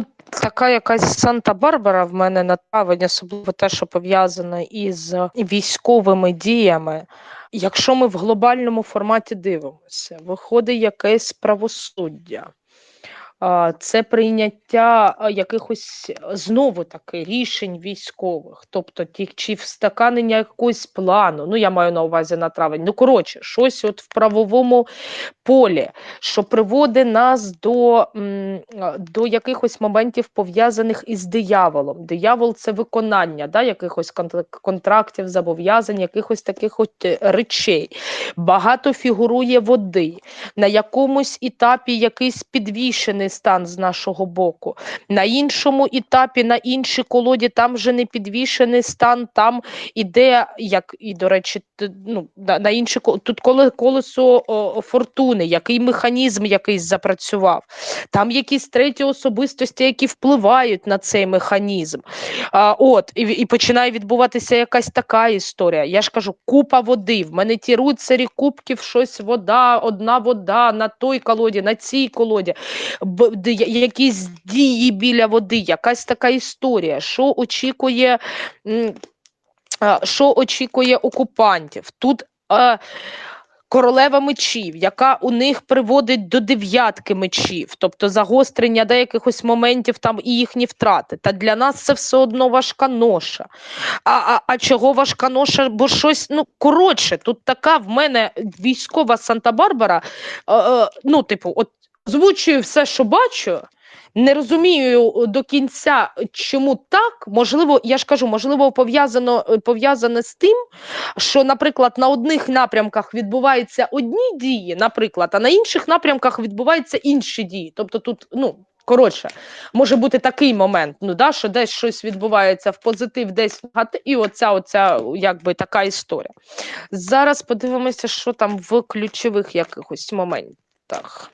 тут така якась Санта-Барбара в мене на травень, особливо те, що пов'язане із військовими діями. Якщо ми в глобальному форматі дивимося, виходить якесь правосуддя. Це прийняття якихось знову таки рішень військових, тобто ті, чи встаканення якогось плану. Ну, я маю на увазі на травень. Ну, коротше, щось от в правовому полі, що приводить нас до, до якихось моментів пов'язаних із дияволом. Диявол це виконання да, якихось контрактів, зобов'язань, якихось таких от е, речей. Багато фігурує води на якомусь етапі якийсь підвішений стан з нашого боку, на іншому етапі, на іншій колоді, там вже не підвішений стан, там іде, як і, до речі, ну, на, на інші тут коле, колесо о, фортуни, який механізм якийсь запрацював, там якісь треті особистості, які впливають на цей механізм. А, от, і, і починає відбуватися якась така історія. Я ж кажу, купа води. В мене ті руцарі кубків, щось вода, одна вода на той колоді, на цій колоді, якісь дії біля води, якась така історія. Що очікує, що очікує окупантів? Тут. Королева мечів, яка у них приводить до дев'ятки мечів, тобто загострення до якихось моментів там і їхні втрати. Та для нас це все одно важка ноша. А, а, а чого важка ноша? Бо щось, ну коротше, тут така в мене військова Санта-Барбара. Е, е, ну, типу, от озвучую все, що бачу. Не розумію до кінця, чому так. Можливо, я ж кажу, можливо, пов'язано пов'язане з тим, що, наприклад, на одних напрямках відбуваються одні дії, наприклад, а на інших напрямках відбуваються інші дії. Тобто тут, ну. Коротше, може бути такий момент, ну да, що десь щось відбувається в позитив, десь в негатив, і оця, оця якби така історія. Зараз подивимося, що там в ключових якихось моментах.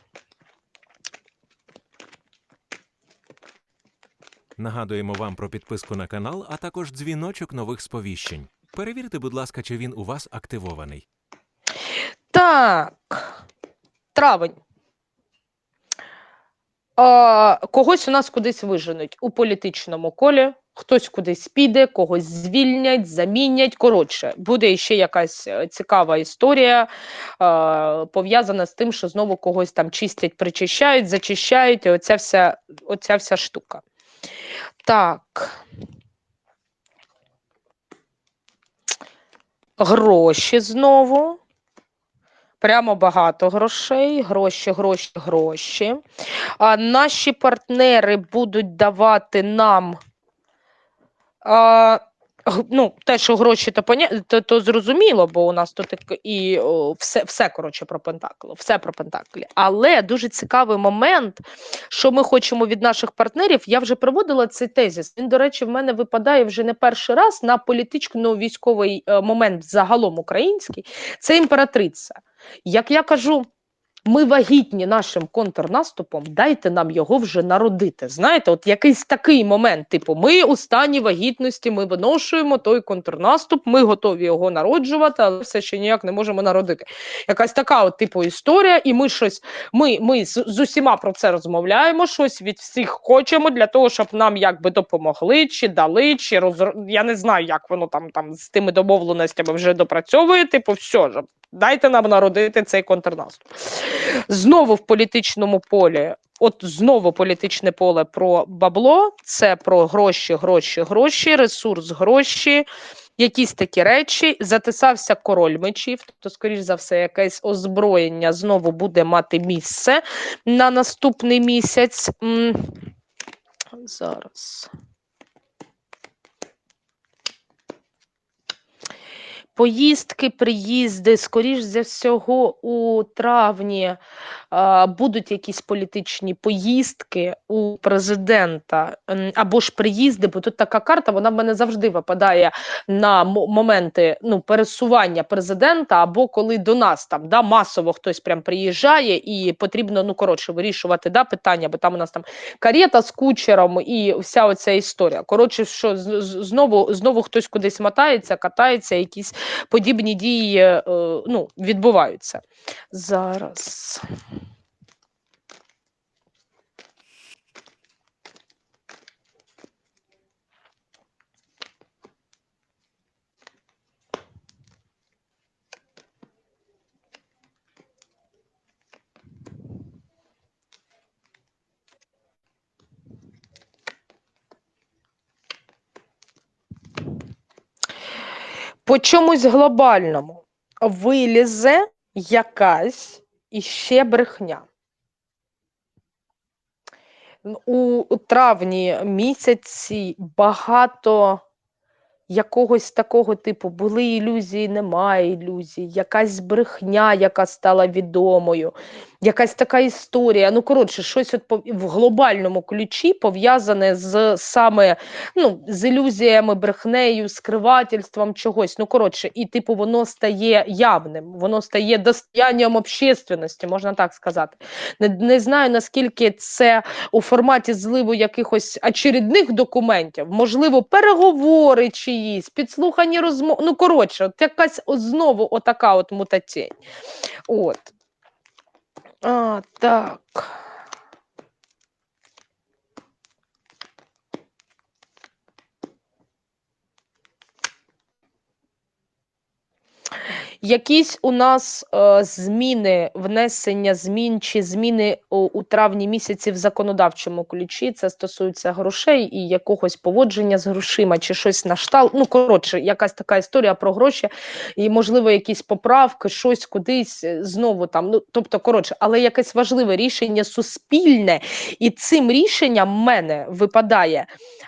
Нагадуємо вам про підписку на канал, а також дзвіночок нових сповіщень. Перевірте, будь ласка, чи він у вас активований. Так, травень. А, когось у нас кудись виженуть у політичному колі, хтось кудись піде, когось звільнять, замінять. Коротше, буде ще якась е, цікава історія, а, пов'язана з тим, що знову когось там чистять, причищають, зачищають, і оця вся, оця вся штука. Так. Гроші знову. Прямо багато грошей, гроші, гроші, гроші. А наші партнери будуть давати нам а, ну, те, що гроші, то, поня... то, то зрозуміло, бо у нас тут і- о, все, все коротше про Пентакло, все про Пентаклі. Але дуже цікавий момент, що ми хочемо від наших партнерів. Я вже проводила цей тезіс. Він, до речі, в мене випадає вже не перший раз на політично-військовий е, момент загалом український. Це імператриця. Як я кажу, ми вагітні нашим контрнаступом, дайте нам його вже народити. Знаєте, от якийсь такий момент, типу, ми у стані вагітності, ми виношуємо той контрнаступ, ми готові його народжувати, але все ще ніяк не можемо народити. Якась така, от, типу, історія, і ми щось, ми, ми з, з усіма про це розмовляємо, щось від всіх хочемо для того, щоб нам якби допомогли, чи дали, чи роз... я не знаю, як воно там, там з тими домовленостями вже допрацьовує. Типу, все ж. Дайте нам народити цей контрнаступ. Знову в політичному полі, от знову політичне поле про бабло, це про гроші, гроші, гроші, ресурс, гроші, якісь такі речі. Затисався король мечів, тобто, скоріш за все, якесь озброєння знову буде мати місце на наступний місяць. Зараз. Поїздки, приїзди, скоріш за всього, у травні а, будуть якісь політичні поїздки у президента або ж приїзди, бо тут така карта, вона в мене завжди випадає на мо- моменти ну, пересування президента, або коли до нас там да, масово хтось прям приїжджає і потрібно ну, коротше, вирішувати да, питання, бо там у нас там карета з кучером і вся оця історія. Коротше, що знову, знову хтось кудись мотається, катається, якісь подібні дії е, ну, відбуваються. Зараз. По чомусь глобальному вилізе якась іще брехня. У, травні місяці багато якогось такого типу були ілюзії, немає ілюзій, якась брехня, яка стала відомою, якась така історія. Ну, коротше, щось от в глобальному ключі пов'язане з саме ну, з ілюзіями, брехнею, скривательством чогось. Ну, коротше, і типу, воно стає явним, воно стає достоянням общественності, можна так сказати. Не, не знаю, наскільки це у форматі зливу якихось очередних документів, можливо, переговори чиїсь, підслухані розмови. Ну, коротше, от якась знову отака от мутатінь. От. А, так. Якісь у нас е, зміни, внесення змін чи зміни у, у травні місяці в законодавчому ключі. Це стосується грошей і якогось поводження з грошима, чи щось на штал. Ну, коротше, якась така історія про гроші, і, можливо, якісь поправки, щось кудись е, знову там. Ну, тобто, коротше, але якесь важливе рішення суспільне, і цим рішенням мене випадає,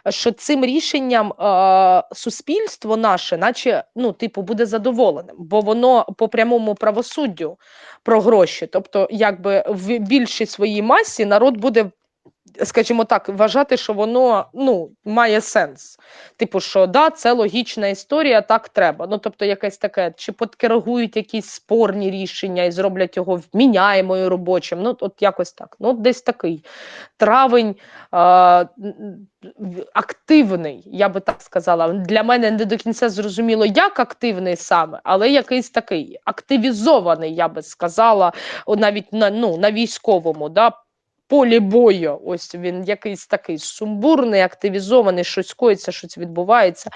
що цим рішенням е, суспільство наше, наче ну, типу, буде задоволеним, бо воно по прямому правосуддю про гроші. Тобто, якби в більшій своїй масі народ буде. Скажімо так, вважати, що воно ну має сенс. Типу, що да, це логічна історія, так треба. Ну тобто, якесь таке, чи подкоригують якісь спорні рішення і зроблять його вміняємою робочим. Ну, от якось так. Ну, от десь такий травень е, активний, я би так сказала. Для мене не до кінця зрозуміло, як активний саме, але якийсь такий активізований, я би сказала, навіть на, ну, на військовому. Да, Полі бою, ось він якийсь такий сумбурний, активізований, щось коїться, щось відбувається.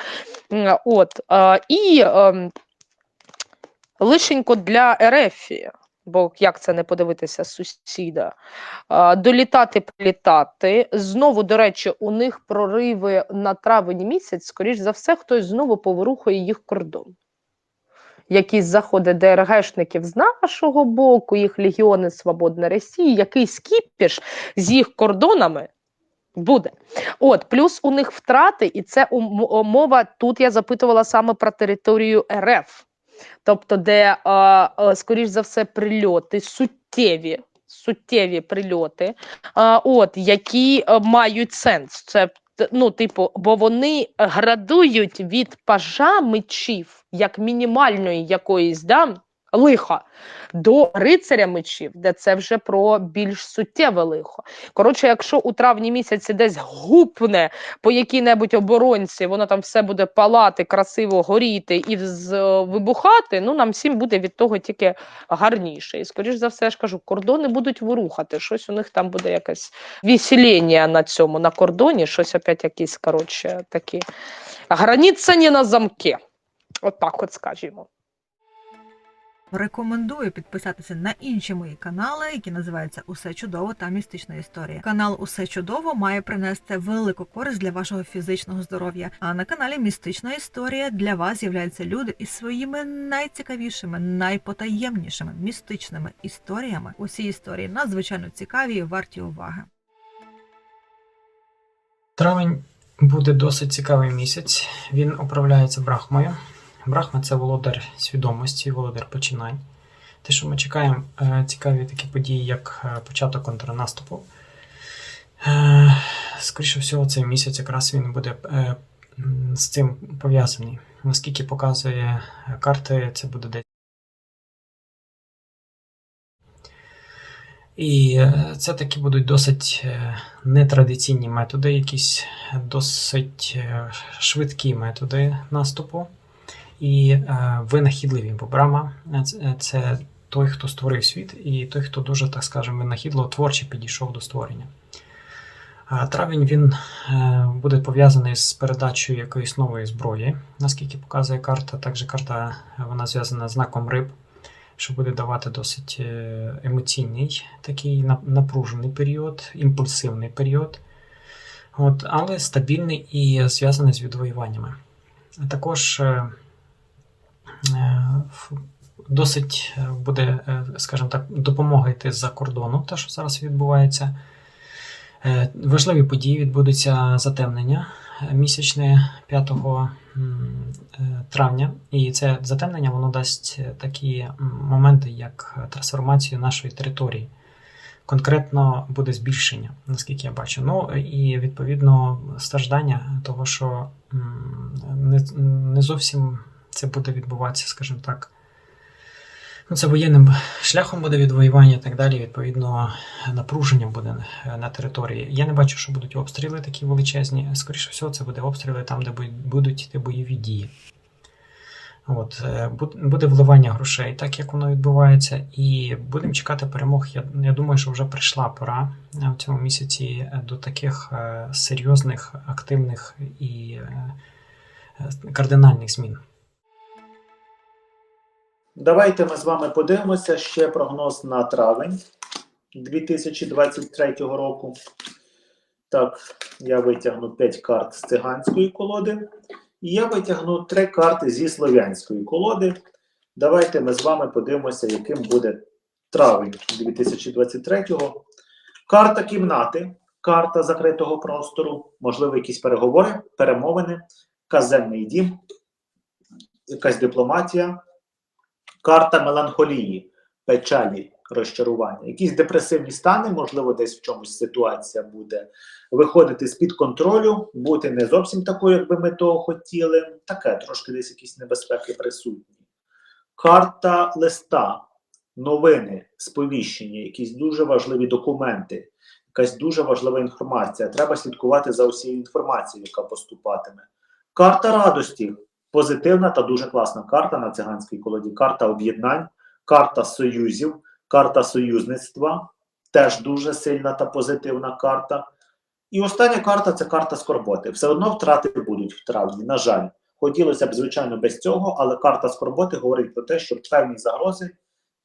От, і ем, лишенько для Ерефії, бо як це не подивитися сусіда. Долітати, прилітати. Знову, до речі, у них прориви на травень місяць, скоріш за все, хтось знову поворухає їх кордон. Якісь заходи ДРГшників з нашого боку, їх легіони Свободна Росії, якийсь кіпіш з їх кордонами буде. От, плюс у них втрати, і це мова. Тут я запитувала саме про територію РФ, тобто, де, е, е, скоріш за все, прильоти суттєві. Суттєві прильоти, а, от, які е, мають сенс. Це ну, типу, бо вони градують від пажа мечів, як мінімальної якоїсь да, лиха, до рицаря мечів, де це вже про більш суттєве лихо. Коротше, якщо у травні місяці десь гупне по якій-небудь оборонці, воно там все буде палати, красиво горіти і е, вибухати, ну нам всім буде від того тільки гарніше. І скоріш за все, я ж кажу, кордони будуть ворухати. Щось у них там буде якесь вісілення на цьому, на кордоні, щось опять якісь, коротше, такі. Границя не на замки. От от скажімо. Рекомендую підписатися на інші мої канали, які називаються Усе чудово та містична історія. Канал Усе чудово має принести велику користь для вашого фізичного здоров'я. А на каналі Містична історія для вас з'являються люди із своїми найцікавішими, найпотаємнішими містичними історіями. Усі історії надзвичайно цікаві і варті уваги. Травень буде досить цікавий місяць. Він управляється Брахмою. Брахма це володар свідомості, володар починань. Те, що ми чекаємо, е, цікаві такі події, як е, початок контрнаступу. Е, Скоріше всього, цей місяць якраз він буде з цим пов'язаний. Наскільки показує карти, це буде десь. І це такі будуть досить нетрадиційні методи, якісь досить швидкі методи наступу і е, винахідливі. Бо Брама е, це- е, той, хто створив світ, і той, хто дуже, так скажемо, винахідливо творче підійшов до створення. Травень він е, буде пов'язаний з передачею якоїсь нової зброї, наскільки показує карта. Також карта вона зв'язана з знаком риб, що буде давати досить емоційний, такий напружений період, імпульсивний період, От, але стабільний і зв'язаний з відвоюваннями. Також досить е, буде, е, скажімо так, допомога йти з-за кордону, те, що зараз відбувається. Е, Важливі події відбудуться затемнення е, місячне 5 е, травня. І це затемнення воно дасть е, такі моменти, як трансформацію нашої території. Конкретно буде збільшення, наскільки я бачу. Ну і відповідно страждання того, що не зовсім це буде відбуватися, скажімо так. Ну, це воєнним шляхом буде відвоювання і так далі. Відповідно, напруження буде е, на території. Я не бачу, що будуть обстріли такі величезні. Скоріше всього, це буде обстріли там, де будуть йти бойові дії. От, е, буде вливання грошей, так як воно відбувається, і будемо чекати перемог. Я, я думаю, що вже прийшла пора е, в цьому місяці до таких серйозних, активних і кардинальних змін. Давайте ми з вами подивимося ще прогноз на травень 2023 року. Так, я витягну 5 карт з циганської колоди. І я витягну 3 карти зі слов'янської колоди. Давайте ми з вами подивимося, яким буде травень 2023. -го. Карта кімнати, карта закритого простору, можливо, якісь переговори, перемовини, казенний дім, якась дипломатія, карта меланхолії, печалі, розчарування, якісь депресивні стани, можливо, десь в чомусь ситуація буде виходити з-під контролю, бути не зовсім такою, як би ми того хотіли. Таке трошки десь якісь небезпеки присутні. Карта листа, новини, сповіщення, якісь дуже важливі документи, якась дуже важлива інформація. Треба слідкувати за усією інформацією, яка поступатиме. Карта радості, позитивна та дуже класна карта на циганській колоді. Карта об'єднань, карта союзів, карта союзництва, теж дуже сильна та позитивна карта. І остання карта це карта скорботи. Все одно втрати будуть в травні. На жаль, хотілося б, звичайно, без цього, але карта скорботи говорить про те, що певні загрози,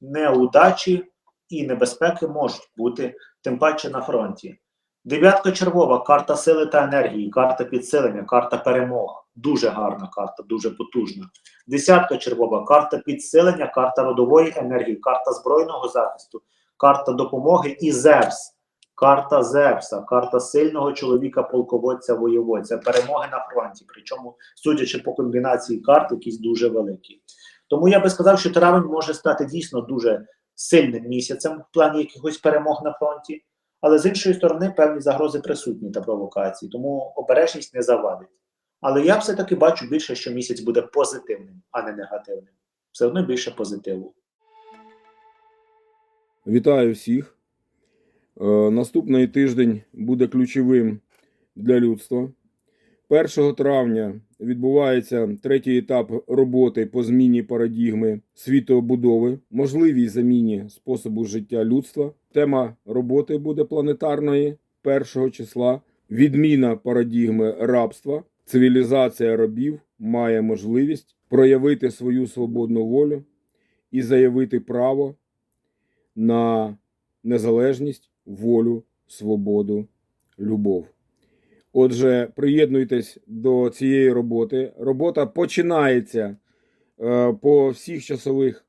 неудачі і небезпеки можуть бути, тим паче на фронті. Дев'ятка червова, карта сили та енергії, карта підсилення, карта перемог. Дуже гарна карта, дуже потужна. Десятка червова, карта підсилення, карта родової енергії, карта збройного захисту, карта допомоги і Зевс. Карта Зевса, карта сильного чоловіка, полководця, воєводця, перемоги на фронті. Причому, судячи по комбінації карт, якісь дуже великі. Тому я би сказав, що травень може стати дійсно дуже сильним місяцем в плані якихось перемог на фронті. Але з іншої сторони, певні загрози присутні та провокації, тому обережність не завадить. Але я все-таки бачу більше, що місяць буде позитивним, а не негативним. Все одно більше позитиву. Вітаю всіх. Е, Наступний тиждень буде ключовим для людства. 1 травня відбувається третій етап роботи по зміні парадігми світообудови, можливій заміні способу життя людства. Тема роботи буде планетарної 1 числа. Відміна парадігми рабства. Цивілізація рабів має можливість проявити свою свободну волю і заявити право на незалежність, волю, свободу, любов. Отже, приєднуйтесь до цієї роботи. Робота починається е, по всіх часових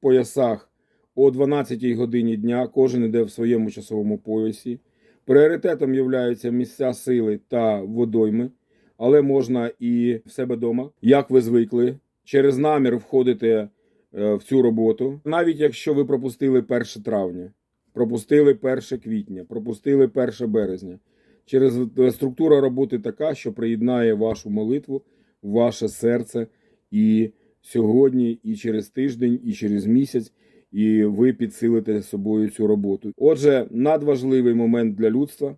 поясах о 12 годині дня. Кожен іде в своєму часовому поясі. Пріоритетом являються місця сили та водойми, але можна і в себе вдома, як ви звикли. Через намір входите в цю роботу, навіть якщо ви пропустили 1 травня, пропустили 1 квітня, пропустили 1 березня. Через е, структура роботи така, що приєднає вашу молитву, ваше серце і сьогодні, і через тиждень, і через місяць, і ви підсилите собою цю роботу. Отже, надважливий момент для людства.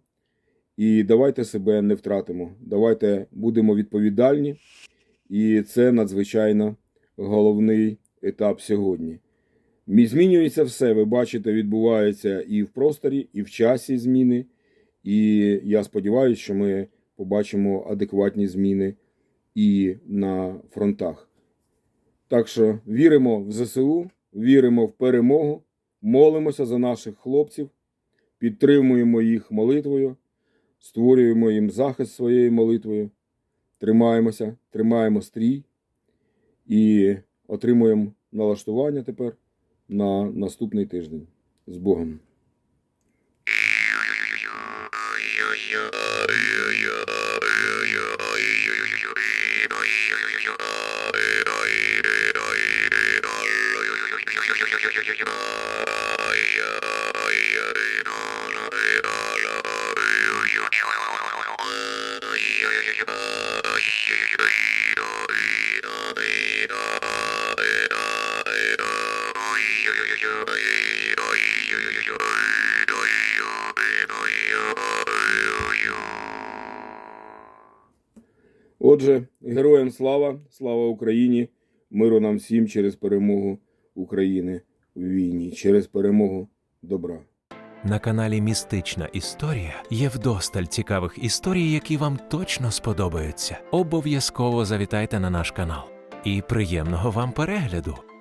І давайте себе не втратимо. Давайте будемо відповідальні, і це надзвичайно головний етап сьогодні. Мі- Змінюється все. Ви бачите, відбувається і в просторі, і в часі зміни. І я сподіваюся, що ми побачимо адекватні зміни і на фронтах. Так що віримо в ЗСУ, віримо в перемогу, молимося за наших хлопців, підтримуємо їх молитвою, створюємо їм захист своєю молитвою, тримаємося, тримаємо стрій і отримуємо налаштування тепер на наступний тиждень. З Богом! Отже, героям слава, слава Україні, миру нам всім через перемогу України в війні, через перемогу добра. На каналі Містична Історія є вдосталь цікавих історій, які вам точно сподобаються. Обов'язково завітайте на наш канал. І приємного вам перегляду!